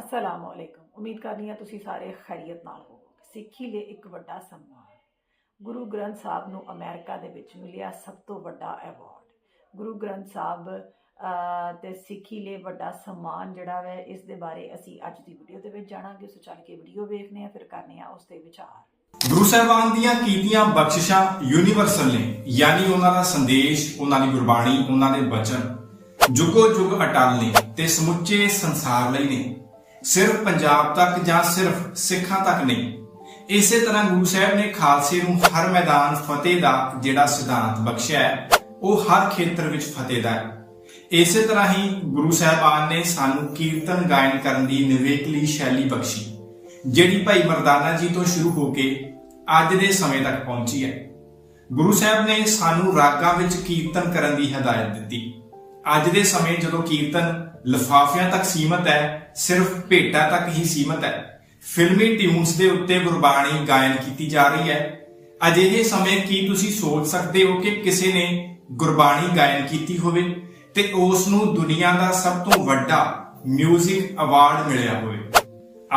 ਅਸਲਾਮ ਅਲੈਕੁਮ ਉਮੀਦ ਕਰਨੀ ਆ ਤੁਸੀਂ ਸਾਰੇ ਖੈਰੀਅਤ ਨਾਲ ਹੋਵੋਗੇ ਸਿੱਖੀ ਲਈ ਇੱਕ ਵੱਡਾ ਸਨਮਾਨ ਗੁਰੂ ਗ੍ਰੰਥ ਸਾਹਿਬ ਨੂੰ ਅਮਰੀਕਾ ਦੇ ਵਿੱਚ ਮਿਲਿਆ ਸਭ ਤੋਂ ਵੱਡਾ ਅਵਾਰਡ ਗੁਰੂ ਗ੍ਰੰਥ ਸਾਹਿਬ ਤੇ ਸਿੱਖੀ ਲਈ ਵੱਡਾ ਸਨਮਾਨ ਜਿਹੜਾ ਵੈ ਇਸ ਦੇ ਬਾਰੇ ਅਸੀਂ ਅੱਜ ਦੀ ਵੀਡੀਓ ਦੇ ਵਿੱਚ ਜਾਣਾਂਗੇ ਸੋ ਚੱਲ ਕੇ ਵੀਡੀਓ ਵੇਖਨੇ ਆ ਫਿਰ ਕਰਨੇ ਆ ਉਸ ਤੇ ਵਿਚਾਰ ਗੁਰੂ ਸਾਹਿਬਾਨ ਦੀਆਂ ਕੀਤੀਆਂ ਬਖਸ਼ਿਸ਼ਾਂ ਯੂਨੀਵਰਸਲ ਨੇ ਯਾਨੀ ਉਹਨਾਂ ਦਾ ਸੰਦੇਸ਼ ਉਹਨਾਂ ਦੀ ਗੁਰਬਾਣੀ ਉਹਨਾਂ ਦੇ ਬਚਨ ਜੁਗੋ ਜੁਗ ਅਟਲ ਨੇ ਤੇ ਸਮੁੱਚੇ ਸੰਸਾਰ ਲਈ ਨੇ ਸਿਰਫ ਪੰਜਾਬ ਤੱਕ ਜਾਂ ਸਿਰਫ ਸਿੱਖਾਂ ਤੱਕ ਨਹੀਂ। ਇਸੇ ਤਰ੍ਹਾਂ ਗੁਰੂ ਸਾਹਿਬ ਨੇ ਖਾਲਸੇ ਨੂੰ ਹਰ ਮੈਦਾਨ ਫਤਿਹ ਦਾ ਜਿਹੜਾ ਸਿਧਾਂਤ ਬਖਸ਼ਿਆ ਹੈ, ਉਹ ਹਰ ਖੇਤਰ ਵਿੱਚ ਫਤਿਹ ਦਾ ਹੈ। ਇਸੇ ਤਰ੍ਹਾਂ ਹੀ ਗੁਰੂ ਸਾਹਿਬਾਨ ਨੇ ਸਾਨੂੰ ਕੀਰਤਨ ਗਾਇਨ ਕਰਨ ਦੀ ਨਿਵੇਕਲੀ ਸ਼ੈਲੀ ਬਖਸ਼ੀ, ਜਿਹੜੀ ਭਾਈ ਮਰਦਾਨਾ ਜੀ ਤੋਂ ਸ਼ੁਰੂ ਹੋ ਕੇ ਅੱਜ ਦੇ ਸਮੇਂ ਤੱਕ ਪਹੁੰਚੀ ਹੈ। ਗੁਰੂ ਸਾਹਿਬ ਨੇ ਸਾਨੂੰ ਰਾਗਾਂ ਵਿੱਚ ਕੀਰਤਨ ਕਰਨ ਦੀ ਹਦਾਇਤ ਦਿੱਤੀ। ਅੱਜ ਦੇ ਸਮੇਂ ਜਦੋਂ ਕੀਰਤਨ ਲਿਫਾਫਿਆਂ ਤੱਕ ਸੀਮਤ ਹੈ, ਸਿਰਫ ਭੇਟਾ ਤੱਕ ਹੀ ਸੀਮਤ ਹੈ। ਫਿਲਮੀ ਟਿਊਨਸ ਦੇ ਉੱਤੇ ਗੁਰਬਾਣੀ ਗਾਇਨ ਕੀਤੀ ਜਾ ਰਹੀ ਹੈ। ਅਜਿਹੇ ਸਮੇਂ ਕੀ ਤੁਸੀਂ ਸੋਚ ਸਕਦੇ ਹੋ ਕਿ ਕਿਸੇ ਨੇ ਗੁਰਬਾਣੀ ਗਾਇਨ ਕੀਤੀ ਹੋਵੇ ਤੇ ਉਸ ਨੂੰ ਦੁਨੀਆ ਦਾ ਸਭ ਤੋਂ ਵੱਡਾ 뮤직 ਅਵਾਰਡ ਮਿਲਿਆ ਹੋਵੇ?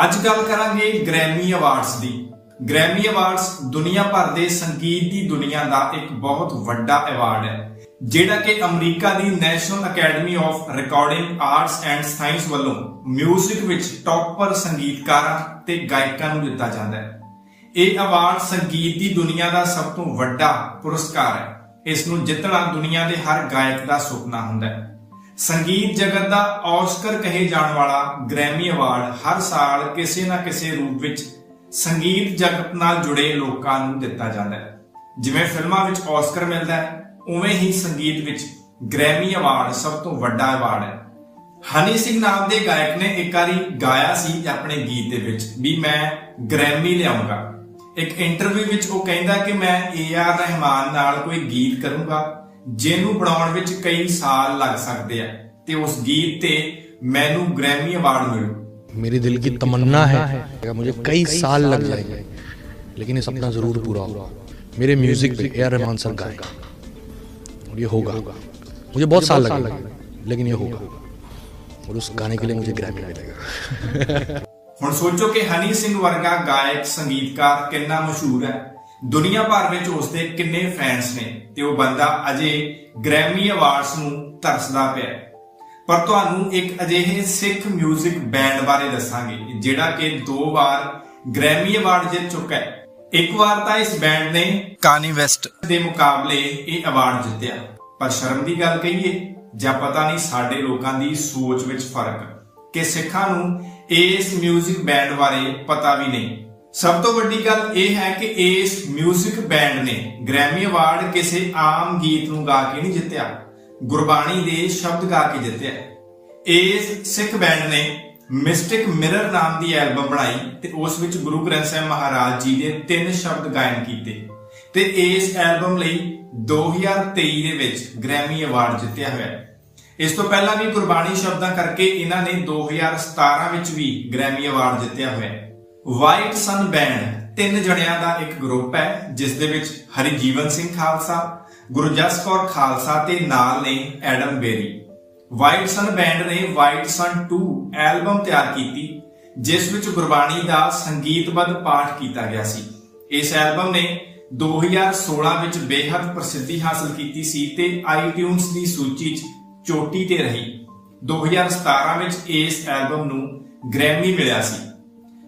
ਅੱਜ ਗੱਲ ਕਰਾਂਗੇ ਗ੍ਰੈਮੀ ਅਵਾਰਡਸ ਦੀ। ਗ੍ਰੈਮੀ ਅਵਾਰਡਸ ਦੁਨੀਆ ਭਰ ਦੇ ਸੰਗੀਤ ਦੀ ਦੁਨੀਆ ਦਾ ਇੱਕ ਬਹੁਤ ਵੱਡਾ ਅਵਾਰਡ ਹੈ। ਜਿਹੜਾ ਕਿ America the National Academy of Recording Arts and Science ਵੱਲੋਂ 뮤직 ਵਿੱਚ ਟੌਪਰ ਸੰਗੀਤਕਾਰਾਂ ਤੇ ਗਾਇਕਾਂ ਨੂੰ ਦਿੱਤਾ ਜਾਂਦਾ ਹੈ। ਇਹ ਅਵਾਰਡ ਸੰਗੀਤ ਦੀ ਦੁਨੀਆ ਦਾ ਸਭ ਤੋਂ ਵੱਡਾ ਪੁਰਸਕਾਰ ਹੈ। ਇਸ ਨੂੰ ਜਿੱਤਣਾ ਦੁਨੀਆ ਦੇ ਹਰ ਗਾਇਕ ਦਾ ਸੁਪਨਾ ਹੁੰਦਾ ਹੈ। ਸੰਗੀਤ ਜਗਤ ਦਾ ਔਸਕਰ ਕਹੇ ਜਾਣ ਵਾਲਾ ਗ੍ਰੈਮੀ ਅਵਾਰਡ ਹਰ ਸਾਲ ਕਿਸੇ ਨਾ ਕਿਸੇ ਰੂਪ ਵਿੱਚ ਸੰਗੀਤ ਜਗਤ ਨਾਲ ਜੁੜੇ ਲੋਕਾਂ ਨੂੰ ਦਿੱਤਾ ਜਾਂਦਾ ਹੈ। ਜਿਵੇਂ ਫਿਲਮਾਂ ਵਿੱਚ ਔਸਕਰ ਮਿਲਦਾ ਹੈ ਉਵੇਂ ਹੀ ਸੰਗੀਤ ਵਿੱਚ ਗ੍ਰੈਮੀ ਅਵਾਰਡ ਸਭ ਤੋਂ ਵੱਡਾ ਅਵਾਰਡ ਹੈ ਹਨੀ ਸਿੰਘ ਨਾਮ ਦੇ ਗਾਇਕ ਨੇ ਇੱਕ ਵਾਰੀ ਗਾਇਆ ਸੀ ਆਪਣੇ ਗੀਤ ਦੇ ਵਿੱਚ ਵੀ ਮੈਂ ਗ੍ਰੈਮੀ ਲਿਆਉਂਗਾ ਇੱਕ ਇੰਟਰਵਿਊ ਵਿੱਚ ਉਹ ਕਹਿੰਦਾ ਕਿ ਮੈਂ ਏ ਆਰ ਰਹਿਮਾਨ ਨਾਲ ਕੋਈ ਗੀਤ ਕਰੂੰਗਾ ਜਿਹਨੂੰ ਬਣਾਉਣ ਵਿੱਚ ਕਈ ਸਾਲ ਲੱਗ ਸਕਦੇ ਆ ਤੇ ਉਸ ਗੀਤ ਤੇ ਮੈਨੂੰ ਗ੍ਰੈਮੀ ਅਵਾਰਡ ਮਿਲੂ मेरी दिल की तमन्ना है कि मुझे कई साल लग जाएंगे लेकिन ये सपना जरूर पूरा होगा मेरे म्यूजिक पे ए आर रहमान सर गाएगा और ये होगा मुझे बहुत साल लगेगा लेकिन ये होगा और उस गाने के लिए मुझे ग्रैमी मिलेगा ਹੁਣ ਸੋਚੋ ਕਿ ਹਨੀ ਸਿੰਘ ਵਰਗਾ ਗਾਇਕ ਸੰਗੀਤਕਾਰ ਕਿੰਨਾ ਮਸ਼ਹੂਰ ਹੈ ਦੁਨੀਆ ਭਰ ਵਿੱਚ ਉਸ ਦੇ ਕਿੰਨੇ ਫੈਨਸ ਨੇ ਤੇ ਉਹ ਬੰਦਾ ਅਜੇ ਗ੍ਰੈਮੀ ਅਵਾਰਡਸ ਨੂੰ ਤਰਸਦਾ ਪਿਆ ਹੈ ਪਰ ਤੁਹਾਨੂੰ ਇੱਕ ਅਜਿਹੇ ਸਿੱਖ 뮤직 ਬੈਂਡ ਬਾਰੇ ਦੱਸਾਂਗੇ ਜਿਹੜਾ ਕਿ ਦੋ ਵਾਰ ਗ੍ਰੈਮੀ ਅਵਾਰਡ ਜਿੱਤ ਚੁੱਕਾ ਹੈ ਇੱਕ ਵਾਰ ਤਾਂ ਇਸ ਬੈਂਡ ਨੇ ਕਾਨੀ ਵੈਸਟ ਦੇ ਮੁਕਾਬਲੇ ਇਹ ਅਵਾਰਡ ਜਿੱਤਿਆ ਪਰ ਸ਼ਰਮ ਦੀ ਗੱਲ ਕਹੀਏ ਜਾਂ ਪਤਾ ਨਹੀਂ ਸਾਡੇ ਲੋਕਾਂ ਦੀ ਸੋਚ ਵਿੱਚ ਫਰਕ ਕਿ ਸਿੱਖਾਂ ਨੂੰ ਇਸ 뮤직 ਬੈਂਡ ਬਾਰੇ ਪਤਾ ਵੀ ਨਹੀਂ ਸਭ ਤੋਂ ਵੱਡੀ ਗੱਲ ਇਹ ਹੈ ਕਿ ਇਸ 뮤직 ਬੈਂਡ ਨੇ ਗ੍ਰੈਮੀ ਅਵਾਰਡ ਕਿਸੇ ਆਮ ਗੀਤ ਨੂੰ ਗਾ ਕੇ ਨਹੀਂ ਜਿੱਤਿਆ ਗੁਰਬਾਣੀ ਦੇ ਸ਼ਬਦ ਗਾ ਕੇ ਜਿੱਤਿਆ ਇਸ ਸਿੱਖ ਬੈਂਡ ਨੇ ਮਿਸਟਿਕ ਮਿਰਰ ਨਾਮ ਦੀ ਐਲਬਮ ਬਣਾਈ ਤੇ ਉਸ ਵਿੱਚ ਗੁਰੂ ਗ੍ਰੰਥ ਸਾਹਿਬ ਮਹਾਰਾਜ ਜੀ ਦੇ ਤਿੰਨ ਸ਼ਬਦ ਗਾਇਨ ਕੀਤੇ। ਤੇ ਇਸ ਐਲਬਮ ਲਈ 2023 ਦੇ ਵਿੱਚ ਗ੍ਰੈਮੀ ਅਵਾਰਡ ਜਿੱਤਿਆ ਹੋਇਆ। ਹੈ ਇਸ ਤੋਂ ਪਹਿਲਾਂ ਵੀ ਗੁਰਬਾਣੀ ਸ਼ਬਦਾਂ ਕਰਕੇ ਇਹਨਾਂ ਨੇ 2017 ਵਿੱਚ ਵੀ ਗ੍ਰੈਮੀ ਅਵਾਰਡ ਜਿੱਤਿਆ ਹੋਇਆ। ਹੈ ਵਾਈਟ ਸਨ ਬੈਂਡ ਤਿੰਨ ਜਣਿਆਂ ਦਾ ਇੱਕ ਗਰੁੱਪ ਹੈ, ਜਿਸ ਦੇ ਵਿੱਚ ਹਰੀਜੀਵਨ ਸਿੰਘ ਖਾਲਸਾ ਗੁਰਜਸ ਕੌਰ ਖਾਲਸਾ ਤੇ ਨਾਲ ਨੇ Adam Berry White Sun band ਨੇ ਵਾਈਟ ਸਨ 2 ਐਲਬਮ ਤਿਆਰ ਕੀਤੀ, ਜਿਸ ਵਿੱਚ ਗੁਰਬਾਣੀ ਦਾ ਸੰਗੀਤਬੱਧ ਪਾਠ ਕੀਤਾ ਗਿਆ ਸੀ। ਇਸ ਐਲਬਮ ਨੇ 2016 ਵਿੱਚ ਬੇਹੱਦ ਪ੍ਰਸਿੱਧੀ ਹਾਸਲ ਕੀਤੀ ਸੀ ਤੇ ਆਈਟਿਊਨਸ ਦੀ ਸੂਚੀ 'ਚ ਚੋਟੀ ਤੇ ਰਹੀ। 2017 ਵਿੱਚ ਇਸ ਐਲਬਮ ਨੂੰ ਗ੍ਰੈਮੀ ਮਿਲਿਆ ਸੀ।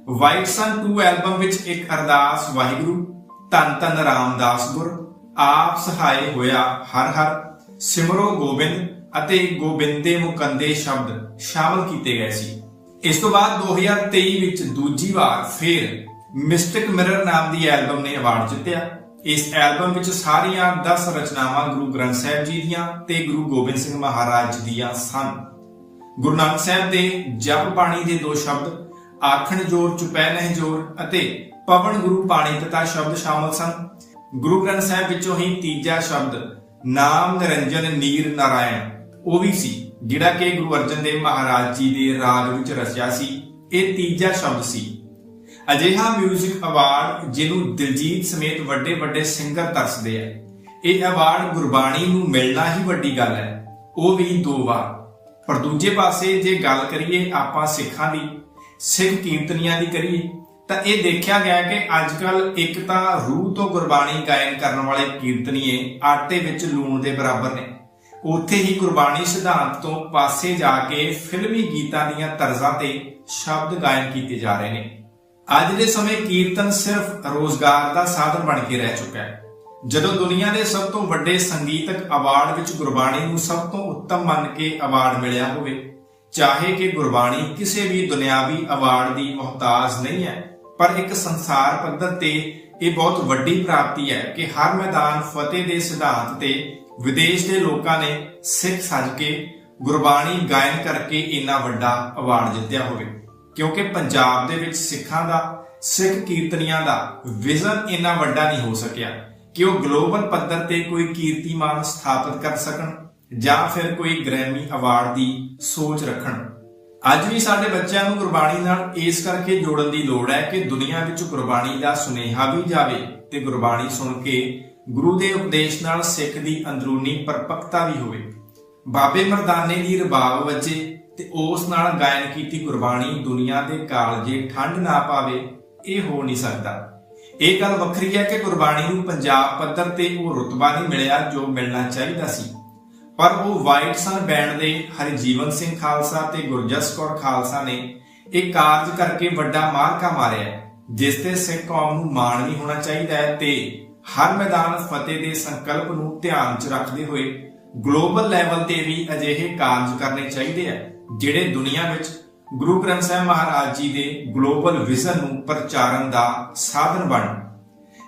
ਵਾਈਟ ਸਨ 2 ਐਲਬਮ ਵਿੱਚ ਇੱਕ ਅਰਦਾਸ ਵਾਹਿਗੁਰੂ, ਧੰਨ ਧੰਨ ਰਾਮਦਾਸ ਗੁਰ, ਆਪ ਸਹਾਇ ਹੋਇਆ ਹਰ ਹਰ, ਸਿਮਰੋ ਗੋਬਿੰਦ ਅਤੇ ਗੋਬਿੰਦੇ ਮੁਕੰਦੇ ਸ਼ਬਦ ਸ਼ਾਮਲ ਕੀਤੇ ਗਏ ਸੀ। ਇਸ ਤੋਂ ਬਾਅਦ 2023 ਵਿੱਚ ਦੂਜੀ ਵਾਰ ਫੇਰ ਮਿਸਟਿਕ ਮਿਰਰ ਨਾਮ ਦੀ ਐਲਬਮ ਨੇ ਅਵਾਰਡ ਜਿੱਤਿਆ। ਇਸ ਐਲਬਮ ਵਿੱਚ ਸਾਰੀਆਂ 10 ਰਚਨਾਵਾਂ ਗੁਰੂ ਗ੍ਰੰਥ ਸਾਹਿਬ ਜੀ ਦੀਆਂ ਤੇ ਗੁਰੂ ਗੋਬਿੰਦ ਸਿੰਘ ਮਹਾਰਾਜ ਦੀਆਂ ਸਨ। ਗੁਰੂ ਨਾਨਕ ਸਾਹਿਬ ਦੇ ਜਪ ਬਾਣੀ ਦੇ ਦੋ ਸ਼ਬਦ, ਆਖਣ ਜੋਰ ਚੁਪੈ ਨਹੀਂ ਜੋਰ ਅਤੇ ਪਵਨ ਗੁਰੂ ਪਾਣੀ ਪਿਤਾ ਸ਼ਬਦ ਸ਼ਾਮਲ ਸਨ। ਗੁਰੂ ਗ੍ਰੰਥ ਸਾਹਿਬ ਵਿੱਚੋਂ ਹੀ ਤੀਜਾ ਸ਼ਬਦ, ਨਾਮ ਨਿਰੰਜਨ, ਨੀਰ ਨਾਰਾਇਣ। ਉਹ ਵੀ ਸੀ, ਜਿਹੜਾ ਕਿ ਗੁਰੂ ਅਰਜਨ ਦੇਵ ਮਹਾਰਾਜ ਜੀ ਦੇ ਰਾਗ ਵਿੱਚ ਰਚਿਆ ਸੀ, ਇਹ ਤੀਜਾ ਸ਼ਬਦ ਸੀ। ਅਜਿਹਾ 뮤직 ਅਵਾਰਡ ਜਿਹਨੂੰ ਦਿਲਜੀਤ ਸਮੇਤ ਵੱਡੇ ਵੱਡੇ ਸਿੰਗਰ ਤਰਸਦੇ ਆ। ਇਹ ਅਵਾਰਡ ਗੁਰਬਾਣੀ ਨੂੰ ਮਿਲਣਾ ਹੀ ਵੱਡੀ ਗੱਲ ਹੈ, ਉਹ ਵੀ ਦੋ ਵਾਰ। ਪਰ ਦੂਜੇ ਪਾਸੇ ਜੇ ਗੱਲ ਕਰੀਏ ਆਪਾਂ ਸਿੱਖਾਂ ਦੀ, ਸਿੱਖ ਕੀਰਤਨੀਆਂ ਦੀ ਕਰੀਏ, ਤਾਂ ਇਹ ਦੇਖਿਆ ਗਿਆ ਕਿ ਅੱਜ ਅੱਜਕੱਲ ਇੱਕ ਤਾਂ ਰੂਹ ਤੋਂ ਗੁਰਬਾਣੀ ਗਾਇਨ ਕਰਨ ਵਾਲੇ ਕੀਰਤਨੀਏ ਆਟੇ ਵਿੱਚ ਲੂਣ ਦੇ ਬਰਾਬਰ ਨੇ। ਉੱਥੇ ਹੀ ਗੁਰਬਾਣੀ ਸਿਧਾਂਤ ਤੋਂ ਪਾਸੇ ਜਾ ਕੇ ਫਿਲਮੀ ਗੀਤਾਂ ਦੀਆਂ ਤਰਜ਼ਾਂ ਤੇ ਸ਼ਬਦ ਗਾਇਨ ਕੀਤੇ ਜਾ ਰਹੇ ਨੇ। ਅੱਜ ਦੇ ਸਮੇਂ ਕੀਰਤਨ ਸਿਰਫ ਰੋਜ਼ਗਾਰ ਦਾ ਸਾਧਨ ਬਣ ਕੇ ਰਹਿ ਚੁੱਕਾ ਹੈ। ਜਦੋਂ ਦੁਨੀਆ ਦੇ ਸਭ ਤੋਂ ਵੱਡੇ ਸੰਗੀਤਕ ਅਵਾਰਡ ਵਿੱਚ ਗੁਰਬਾਣੀ ਨੂੰ ਸਭ ਤੋਂ ਉੱਤਮ ਮੰਨ ਕੇ ਅਵਾਰਡ ਮਿਲਿਆ ਹੋਵੇ, ਚਾਹੇ ਕਿ ਗੁਰਬਾਣੀ ਕਿਸੇ ਵੀ ਦੁਨਿਆਵੀ ਅਵਾਰਡ ਦੀ ਮੁਹਤਾਜ ਨਹੀਂ ਹੈ, ਪਰ ਇੱਕ ਸੰਸਾਰ ਪੱਧਰ ਤੇ ਇਹ ਬਹੁਤ ਵੱਡੀ ਪ੍ਰਾਪਤੀ ਹੈ ਕਿ ਹਰ ਮੈਦਾਨ ਫਤਿਹ ਦੇ ਸਿਧਾਂਤ ਤੇ ਵਿਦੇਸ਼ ਦੇ ਲੋਕਾਂ ਨੇ ਸਿੱਖ ਸੱਜ ਕੇ ਗੁਰਬਾਣੀ ਗਾਇਨ ਕਰਕੇ ਇੰਨਾ ਵੱਡਾ ਅਵਾਰਡ ਜਿੱਤਿਆ ਹੋਵੇ। ਕਿਉਂਕਿ ਪੰਜਾਬ ਦੇ ਵਿੱਚ ਸਿੱਖਾਂ ਦਾ, ਸਿੱਖ ਕੀਰਤਨੀਆਂ ਦਾ ਵਿਜ਼ਨ ਇੰਨਾ ਵੱਡਾ ਨਹੀਂ ਹੋ ਸਕਿਆ ਕਿ ਉਹ ਗਲੋਬਲ ਪੱਧਰ ਤੇ ਕੋਈ ਕੀਰਤੀਮਾਨ ਸਥਾਪਿਤ ਕਰ ਸਕਣ ਜਾਂ ਫਿਰ ਕੋਈ ਗ੍ਰੈਮੀ ਅਵਾਰਡ ਦੀ ਸੋਚ ਰੱਖਣ। ਅੱਜ ਵੀ ਸਾਡੇ ਬੱਚਿਆਂ ਨੂੰ ਗੁਰਬਾਣੀ ਨਾਲ ਇਸ ਕਰਕੇ ਜੋੜਨ ਦੀ ਲੋੜ ਹੈ ਕਿ ਦੁਨੀਆ ਵਿੱਚ ਗੁਰਬਾਣੀ ਦਾ ਸੁਨੇਹਾ ਵੀ ਜਾਵੇ ਤੇ ਗੁਰਬਾਣੀ ਸੁਣ ਕੇ ਗੁਰੂ ਦੇ ਉਪਦੇਸ਼ ਨਾਲ ਸਿੱਖ ਦੀ ਅੰਦਰੂਨੀ ਪਰਪਕਤਾ ਵੀ ਹੋਵੇ। ਬਾਬੇ ਮਰਦਾਨੇ ਦੀ ਰਬਾਬ ਵੱਜੇ ਤੇ ਉਸ ਨਾਲ ਗਾਇਨ ਕੀਤੀ ਗੁਰਬਾਣੀ ਦੁਨੀਆ ਦੇ ਕਾਲਜੇ ਠੰਡ ਨਾ ਪਾਵੇ, ਇਹ ਹੋ ਨਹੀਂ ਸਕਦਾ। ਇਹ ਗੱਲ ਵੱਖਰੀ ਹੈ ਕਿ ਗੁਰਬਾਣੀ ਨੂੰ ਪੰਜਾਬ ਪੱਧਰ ਤੇ ਉਹ ਰੁਤਬਾ ਨਹੀਂ ਮਿਲਿਆ ਜੋ ਮਿਲਣਾ ਚਾਹੀਦਾ ਸੀ। ਪਰ ਉਹ ਵਾਈਟ ਸਨ ਬੈਂਡ ਦੇ ਹਰਜੀਵਨ ਸਿੰਘ ਖਾਲਸਾ ਤੇ ਗੁਰਜਸ ਕੌਰ ਖਾਲਸਾ ਨੇ ਇਹ ਕਾਰਜ ਕਰਕੇ ਵੱਡਾ ਮਾਰਕਾ ਮਾਰਿਆ, ਜਿਸ ਤੇ ਸਿੱਖ ਕੌਮ ਨੂੰ ਮਾਣ ਵੀ ਹੋਣਾ ਚਾਹੀਦਾ ਹੈ ਤੇ ਹਰ ਮੈਦਾਨ ਫਤਿਹ ਦੇ ਸੰਕਲਪ ਨੂੰ ਧਿਆਨ 'ਚ ਰੱਖਦੇ ਹੋਏ ਗਲੋਬਲ ਲੈਵਲ ਤੇ ਵੀ ਅਜਿਹੇ ਕਾਰਜ ਕਰਨੇ ਚਾਹੀਦੇ ਆ, ਜਿਹੜੇ ਦੁਨੀਆ ਵਿੱਚ ਗੁਰੂ ਗ੍ਰੰਥ ਸਾਹਿਬ ਮਹਾਰਾਜ ਜੀ ਦੇ ਗਲੋਬਲ ਵਿਜ਼ਨ ਨੂੰ ਪ੍ਰਚਾਰਨ ਦਾ ਸਾਧਨ ਬਣਨ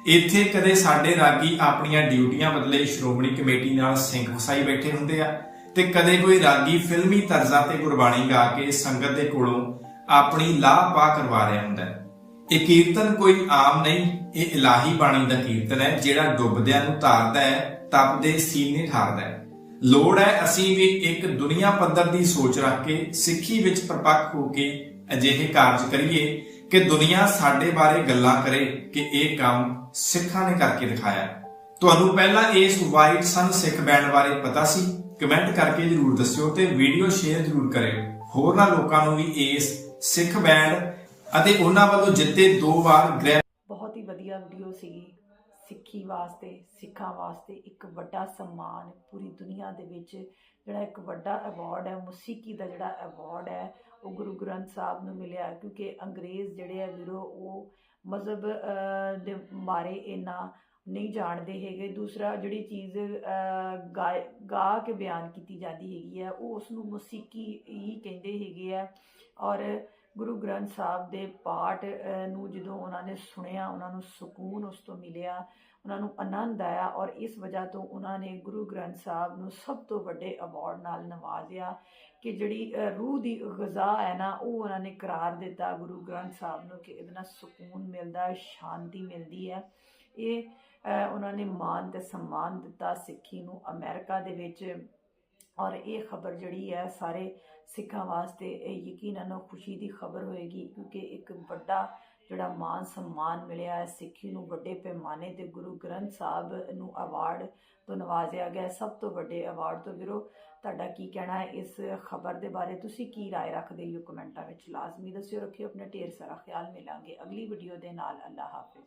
ਇੱਥੇ ਕਦੇ ਸਾਡੇ ਰਾਗੀ ਆਪਣੀਆਂ ਡਿਊਟੀਆਂ ਬਦਲੇ ਸ਼੍ਰੋਮਣੀ ਕਮੇਟੀ ਨਾਲ ਸਿੰਘ ਫਸਾਈ ਬੈਠੇ ਹੁੰਦੇ ਆ ਤੇ ਕਦੇ ਕੋਈ ਰਾਗੀ ਫਿਲਮੀ ਤਰਜ਼ਾਂ ਤੇ ਗੁਰਬਾਣੀ ਗਾ ਕੇ ਸੰਗਤ ਦੇ ਕੋਲੋਂ ਆਪਣੀ ਲਾਹ ਪਾ ਕਰਵਾ ਰਿਹਾ ਹੁੰਦਾ ਹੈ। ਇਹ ਕੀਰਤਨ ਕੋਈ ਆਮ ਨਹੀਂ, ਇਹ ਇਲਾਹੀ ਬਾਣੀ ਦਾ ਕੀਰਤਨ ਹੈ, ਜਿਹੜਾ ਡੁੱਬਦਿਆਂ ਨੂੰ ਤਾਰਦਾ ਹੈ, ਤਪਦੇ ਸੀਨੇ ਠਾਰਦਾ ਹੈ। ਲੋੜ ਹੈ ਅਸੀਂ ਵੀ ਇੱਕ ਦੁਨੀਆ ਪੱਧਰ ਦੀ ਸੋਚ ਰੱਖ ਕੇ, ਸਿੱਖੀ ਵਿੱਚ ਪ੍ਰਪੱਕ ਹੋ ਕੇ ਅਜਿਹੇ ਕਾਰਜ ਕਰੀਏ ਕਿ ਦੁਨੀਆ ਸਾਡੇ ਬਾਰੇ ਗੱਲਾਂ ਕਰੇ, ਕਿ ਇਹ ਕੰਮ ਸਿੱਖਾਂ ਨੇ ਕਰਕੇ ਦਿਖਾਇਆ ਤੁਹਾਨੂੰ ਪਹਿਲਾਂ ਇਸ ਵਾਈਟ ਸਨ ਸਿੱਖ ਬੈਂਡ ਬਾਰੇ ਪਤਾ ਸੀ। ਕਮੈਂਟ ਕਰਕੇ ਜਰੂਰ ਦੱਸਿਓ ਤੇ ਵੀਡੀਓ ਸ਼ੇਅਰ ਜਰੂਰ ਕਰਿਓ। ਹੋਰਨਾਂ ਲੋਕਾਂ ਨੂੰ ਵੀ ਇਸ ਸਿੱਖ ਬੈਂਡ ਅਤੇ ਉਹਨਾਂ ਵੱਲੋਂ ਜਿੱਤੇ ਦੋ ਵਾਰ ਗ੍ਰੈ ਬਹੁਤ ਹੀ ਵਧੀਆ ਵੀਡੀਓ ਸੀਗੀ। ਸਿੱਖੀ ਵਾਸਤੇ ਸਿੱਖਾਂ ਵਾਸਤੇ ਇੱਕ ਵੱਡਾ ਸਨਮਾਨ ਪੂਰੀ ਦੁਨੀਆ ਦੇ ਵਿੱਚ ਜਿਹੜਾ ਇੱਕ ਵੱਡਾ ਅਵਾਰਡ ਹੈ ਮੌਸੀਕੀ ਦਾ ਜਿਹੜਾ ਅਵਾਰਡ ਹੈ ਉਹ ਗੁਰੂ ਗ੍ਰੰਥ ਸਾਹਿਬ ਨੂੰ ਮਿਲਿਆ ਕਿਉਂਕਿ ਅੰਗਰੇਜ਼ ਜਿਹੜੇ ਆ ਵੀਰੋ ਉਹ ਮਜ਼ਹਬ ਦੇ ਬਾਰੇ ਇੰਨਾ ਨਹੀਂ ਜਾਣਦੇ ਹੈਗੇ। ਦੂਸਰਾ ਜਿਹੜੀ ਚੀਜ਼ ਅਹ, ਗਾ- ਕੇ ਬਿਆਨ ਕੀਤੀ ਜਾਂਦੀ ਹੈਗੀ ਹੈ ਉਹ ਉਸ ਨੂੰ ਮੌਸੀਕੀ ਹੀ ਕਹਿੰਦੇ ਹੈਗੇ ਆ ਔਰ ਗੁਰੂ ਗ੍ਰੰਥ ਸਾਹਿਬ ਦੇ ਪਾਠ ਨੂੰ ਜਦੋਂ ਉਹਨਾਂ ਨੇ ਸੁਣਿਆ, ਉਹਨਾਂ ਨੂੰ ਸਕੂਨ ਉਸ ਤੋਂ ਮਿਲਿਆ, ਉਹਨਾਂ ਨੂੰ ਆਨੰਦ ਆਇਆ ਔਰ ਇਸ ਵਜ੍ਹਾ ਤੋਂ ਉਹਨਾਂ ਨੇ ਗੁਰੂ ਗ੍ਰੰਥ ਸਾਹਿਬ ਨੂੰ ਸਭ ਤੋਂ ਵੱਡੇ ਅਵਾਰਡ ਨਾਲ ਨਵਾਜ਼ਿਆ ਕਿ ਜਿਹੜੀ ਰੂਹ ਦੀ ਗਜ਼ਾ ਹੈ ਨਾ, ਉਹ ਉਹਨਾਂ ਨੇ ਕਰਾਰ ਦਿੱਤਾ ਗੁਰੂ ਗ੍ਰੰਥ ਸਾਹਿਬ ਨੂੰ ਕਿ ਇਹਦੇ ਨਾਲ ਸਕੂਨ ਮਿਲਦਾ, ਸ਼ਾਂਤੀ ਮਿਲਦੀ ਹੈ। ਇਹ ਉਹਨਾਂ ਨੇ ਮਾਨ ਤੇ ਸਨਮਾਨ ਦਿੱਤਾ ਸਿੱਖੀ ਨੂੰ ਅਮਰੀਕਾ ਦੇ ਵਿੱਚ ਔਰ ਇਹ ਖਬਰ ਜਿਹੜੀ ਹੈ ਸਾਰੇ ਸਿੱਖਾਂ ਵਾਸਤੇ ਇਹ ਯਕੀਨਨ ਖੁਸ਼ੀ ਦੀ ਖਬਰ ਹੋਏਗੀ ਕਿਉਂਕਿ ਇੱਕ ਵੱਡਾ ਜਿਹੜਾ ਮਾਨ ਸਨਮਾਨ ਮਿਲਿਆ ਹੈ ਸਿੱਖੀ ਨੂੰ ਵੱਡੇ ਪੈਮਾਨੇ ਤੇ ਗੁਰੂ ਗ੍ਰੰਥ ਸਾਹਿਬ ਨੂੰ ਅਵਾਰਡ ਤੋਂ ਨਵਾਜ਼ਿਆ ਗਿਆ ਹੈ, ਸਭ ਤੋਂ ਵੱਡੇ ਅਵਾਰਡ ਤੋਂ ਵੀਰੋ ਤੁਹਾਡਾ ਕੀ ਕਹਿਣਾ ਹੈ ਇਸ ਖਬਰ ਦੇ ਬਾਰੇ ਤੁਸੀਂ ਕੀ رائے ਰੱਖਦੇ ਹੋ ਕਮੈਂਟਾਂ ਵਿੱਚ ਲਾਜ਼ਮੀ ਦੱਸਿਓ ਰੱਖਿਓ ਆਪਣਾ ਢੇਰ ਸਾਰਾ ਖਿਆਲ ਮਿਲਾਂਗੇ ਅਗਲੀ ਵੀਡੀਓ ਦੇ ਨਾਲ ਅੱਲਾ ਹਾਫਿਜ਼